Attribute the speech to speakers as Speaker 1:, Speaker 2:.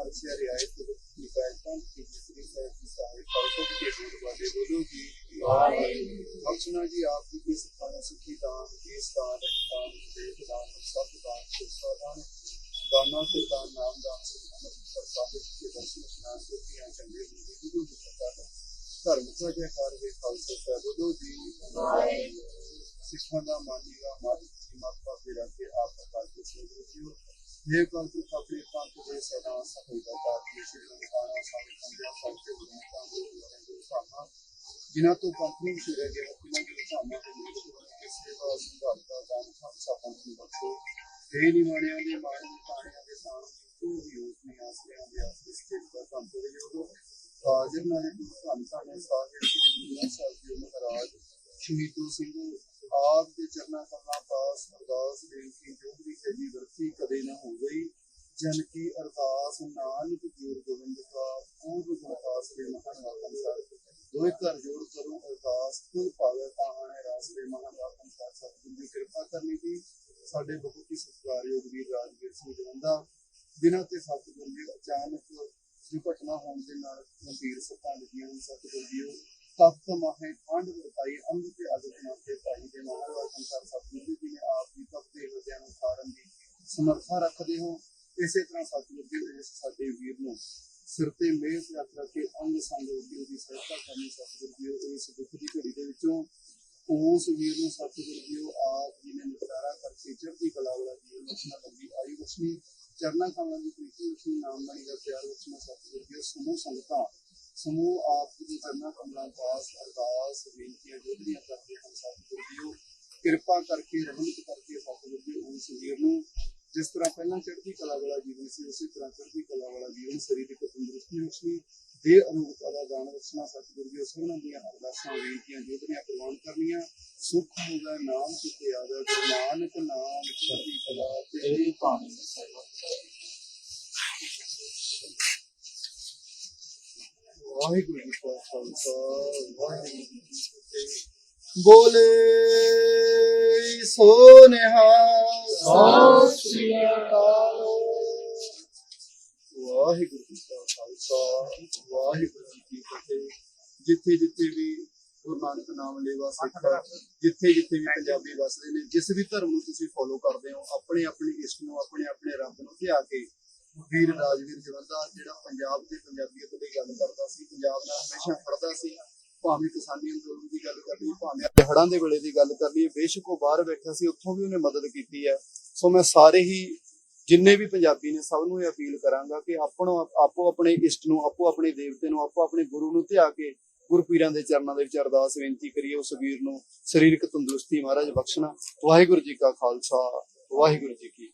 Speaker 1: हमारे तो रियायत हम सुना जी आपकी किस खाना सुखी दान किस दान है दान देव दान सब दान सुस्ता दान दाना से दान नाम दान से हम सरकार के दर्शन स्नान को किया चंगे गुरु जी को दिखता है धर्म का जय हर वे खालसा प्रभु जी। शिक्षा का मानिएगा मालिक जी माता पिता के आप का कार्य से गुरु जी हे कार्य तो ਇਹ ਕੰਤੁ ਆਪਣੇ ਪੰਥ ਦੇ ਸਦਾ ਸਫਲਤਾ ਦਾ ਸ਼੍ਰੀ ਗੁਰੂ ਸਾਹਿਬ ਕੰਦਿਆ ਸਾਡੇ ਗੁਰੂ ਸਾਹਿਬ ਦੇ ਸਾਹਮਣਾ ਜਿਨ੍ਹਾਂ ਤੋਂ ਪੰਥ ਨੂੰ ਸ਼ੁਰੂ ਗਿਆ ਉਹਨਾਂ ਦੇ ਸਾਹਮਣੇ ਦੇ ਵਿੱਚ ਕਿਸੇ ਦਾ ਸੰਭਾਲਤਾ ਦਾ ਸਭ ਸਾਪਾਂ ਨੂੰ ਬਖਸ਼ੋ ਇਹ ਨਿਮਾਣਿਆਂ ਦੇ ਮਾਣ ਦੇ ਤਾਣਿਆਂ ਦੇ ਸਾਹਮਣੇ ਕੋਈ ਵੀ ਉਸ ਨੇ ਆਸਰਿਆਂ ਦੇ ਆਸਰੇ ਸਥਿਤ ਦਾ ਕੰਮ ਕਰੇ ਜੋ ਹਾਜ਼ਰ ਨਾਲੇ ਧੰਨ ਧੰਨ ਸਾਹਿਬ ਜੀ ਦੇ ਸਾਹਿਬ ਜੀ ਮਹਾਰਾਜ ਸ਼ਹੀਦੂ ਸਿੰਘ ਆਪ ਦੇ ਚਰਨਾਂ ਕਮਲਾਂ ਪਾਸ ਅਰਦਾਸ ਬੇਨਤੀ ਜੋ ਵੀ ਹੈ ਜੀ ਵਰਤੀ ਕਦੇ ਨਾ ਹੋ ਗਈ ਜਨ ਕੀ ਅਰਦਾਸ ਨਾਨਕ ਗੋਬਿੰਦ ਕਾ ਪੂਰਨ ਗੁਰਦਾਸ ਦੇ ਮਹਾਨ ਵਾਕਨ ਦੋਇ ਕਰ ਜੋੜ ਕਰੋ, ਅਰਦਾਸ ਕੁਲ ਪਾਵੇ ਤਾਂ ਆਣੇ ਰਾਸ ਦੇ ਮਹਾਨ ਵਾਕਨ ਸਰ। ਦੀ ਕਿਰਪਾ ਕਰਨੀ ਦੀ ਸਾਡੇ ਬਹੁਤ ਹੀ ਸਤਿਕਾਰਯੋਗ ਵੀਰ ਰਾਜਵੀਰ ਸਿੰਘ ਜਵੰਦਾ। ਬਿਨਾਂ ਤੇ ਸਤਿਗੁਰ ਦੀ ਅਚਾਨਕ ਦੁਰਘਟਨਾ ਹੋਣ ਦੇ ਨਾਲ ਗੰਭੀਰ ਸੱਟਾਂ ਲੱਗੀਆਂ ਹਨ ਸਤਿਗੁਰ ਜੀ ਉਹ ਤਖਤ ਮਾਹੇ, ਠੰਡ ਵਰਤਾਈ, ਅੰਗ ਤੇ ਅਦਬ ਨਾਲ ਤੇ ਭਾਈ ਦੇ ਮਹਾਰਾਜ ਸੰਸਾਰ ਸਤਿਗੁਰ ਜੀ ਨੇ ਆਪ ਦੀ ਤਖਤ ਦੇ ਹਿਰਦਿਆਂ ਨੂੰ ਸਾਰਨ ਦੀ ਸਮਰੱਥਾ ਰੱਖਦੇ ਹੋ। ਇਸੇ ਤਰ੍ਹਾਂ ਸਤਿਗੁਰ ਜੀ ਇਸ ਸਾਡੇ ਵੀਰ ਨੂੰ ਸਿਰ ਤੇ ਮੇਸ ਰੱਖ ਕੇ ਅੰਗ ਸੰਗ ਉਹਦੀ ਉਹਦੀ ਸਹਾਇਤਾ ਕਰਨੀ ਸਤਿਗੁਰ ਜੀ, ਇਸ ਦੁੱਖ ਦੀ ਘੜੀ ਦੇ ਵਿੱਚੋਂ ਉਸ ਵੀਰ ਨੂੰ ਸਤਿਗੁਰ ਜੀ ਆਪ ਜੀ ਨੇ ਨਿਤਾਰਾ ਕਰਕੇ ਚੜ੍ਹਦੀ ਕਲਾ ਵਾਲਾ ਜੀਵਨ ਬਖਸ਼ਣਾ ਲੰਬੀ ਆਯੂ ਬਖਸ਼ਣੀ ਚਰਨਾਂ ਕਮਲਾਂ ਦੀ ਪ੍ਰੀਤੀ ਉਸਨੀ ਨਾਮ ਬਾਣੀ ਦਾ ਪਿਆਰ ਬਖਸ਼ਣਾ ਸਤਿਗੁਰ ਜੀ ਸਮੂਹ ਸੰਗਤਾਂ, ਸਮੂਹ ਆਪ ਜੀ ਦੇ ਚਰਨਾਂ ਕਮਲਾਂ, ਪਾਸ ਅਰਦਾਸ ਬੇਨਤੀਆਂ ਜੋੜੀਆਂ ਕਰਦੇ ਹਨ ਸਤਿਗੁਰ ਜੀ, ਉਹ ਕਿਰਪਾ ਕਰਕੇ, ਰਹਿਮਤ ਕਰਕੇ ਸਤਿਗੁਰ ਜੀ, ਉਸ ਵੀਰ ਨੂੰ ਜਿਸ ਤਰ੍ਹਾਂ ਪਹਿਲਾਂ ਚੜ੍ਹਦੀ ਕਲਾ ਵਾਲਾ ਜੀਵਨ ਸੀ, ਉਸੇ ਤਰ੍ਹਾਂ ਚੜ੍ਹਦੀ ਕਲਾ ਵਾਲਾ ਜੀਵਨ ਸਰੀਰਕ ਤੰਦਰੁਸਤੀ ਬਖਸ਼ਣੀ ਦੇ ਅਨੁਭਵ ਦਾ ਦਾਨ ਬਖਸ਼ਣਾ ਸਤਿਗੁਰ ਜੀ ਉਹਨਾਂ ਦੀਆਂ ਅਰਦਾਸਾਂ ਬੇਨਤੀਆਂ ਜੋੜੀਆਂ ਪ੍ਰਵਾਨ ਕਰਨੀਆਂ। ਸੁਖ ਹੋਗਾ ਨਾਮ ਕਿਤੇ ਆਦਾ ਨਾਨਕ ਨਾਮ ਚੜ੍ਹਦੀ ਕਲਾ ਤੇ ਭਾਨ ਵਾਹਿਗੁਰੂ ਜੀ ਕਾ ਖਾਲਸਾ, ਵਾਹਿਗੁਰੂ ਜੀ ਕੀ ਫਤਿਹ। ਬੋਲੇ ਸੋ ਨਿਹਾਲ ਸਤਿ ਸ੍ਰੀ ਅਕਾਲ। ਵਾਹਿਗੁਰੂ ਜੀ ਕਾ ਖਾਲਸਾ ਵਾਹਿਗੁਰੂ ਜੀ ਕੀ ਫਤਿਹ ਜਿੱਥੇ ਜਿੱਥੇ ਵੀ ਗੁਰੂ ਨਾਨਕ ਨਾਮ ਲੈਵਾ ਸਿੱਖ ਜਿੱਥੇ ਜਿੱਥੇ ਵੀ ਪੰਜਾਬੀ ਵਸਦੇ ਨੇ ਜਿਸ ਵੀ ਧਰਮ ਨੂੰ ਤੁਸੀਂ ਫੋਲੋ ਕਰਦੇ ਹੋ, ਆਪਣੇ ਆਪਣੇ ਇਸ਼ਟ ਨੂੰ, ਆਪਣੇ ਆਪਣੇ ਰੱਬ ਨੂੰ ਧਿਆ ਕੇ ਵੀਰ ਰਾਜਵੀਰ ਜਵੰਦਾ, ਜਿਹੜਾ ਪੰਜਾਬ ਦੇ ਪੰਜਾਬੀਅਤ ਦੀ ਗੱਲ ਕਰਦਾ ਸੀ, ਪੰਜਾਬ ਨਾਲ ਹਮੇਸ਼ਾ ਪੜਦਾ ਸੀ ਭਾਵੇਂ ਕਿਸਾਨੀ ਅੰਦੋਲਨ ਦੀ ਗੱਲ ਕਰਨੀ ਭਾਵੇਂ ਹੜਾਂ ਦੇ ਵੇਲੇ ਦੀ ਗੱਲ ਕਰਨੀ ਬੇਸ਼ੱਕ ਉਹ ਬਾਹਰ ਬੈਠਾ ਸੀ, ਉੱਥੋਂ ਵੀ ਉਹਨੇ ਮਦਦ ਕੀਤੀ ਹੈ। ਸੋ ਮੈਂ ਸਾਰੇ ਹੀ, ਜਿੰਨੇ ਵੀ ਪੰਜਾਬੀ ਨੇ, ਸਭ ਨੂੰ ਇਹ ਅਪੀਲ ਕਰਾਂਗਾ ਕਿ ਆਪਣੋ ਆਪੋ ਆਪਣੇ ਇਸ਼ਟ ਨੂੰ, ਆਪੋ ਆਪਣੇ ਦੇਵਤੇ ਨੂੰ, ਆਪੋ ਆਪਣੇ ਗੁਰੂ ਨੂੰ ਧਿਆ ਕੇ ਗੁਰਪੀਰਾਂ ਦੇ ਚਰਨਾਂ ਦੇ ਵਿੱਚ ਅਰਦਾਸ ਬੇਨਤੀ ਕਰੀਏ, ਉਸ ਵੀਰ ਨੂੰ ਸਰੀਰਕ ਤੰਦਰੁਸਤੀ ਮਹਾਰਾਜ ਬਖਸ਼ਣਾ। ਵਾਹਿਗੁਰੂ ਜੀ ਕਾ ਖਾਲਸਾ, ਵਾਹਿਗੁਰੂ ਜੀ ਕੀ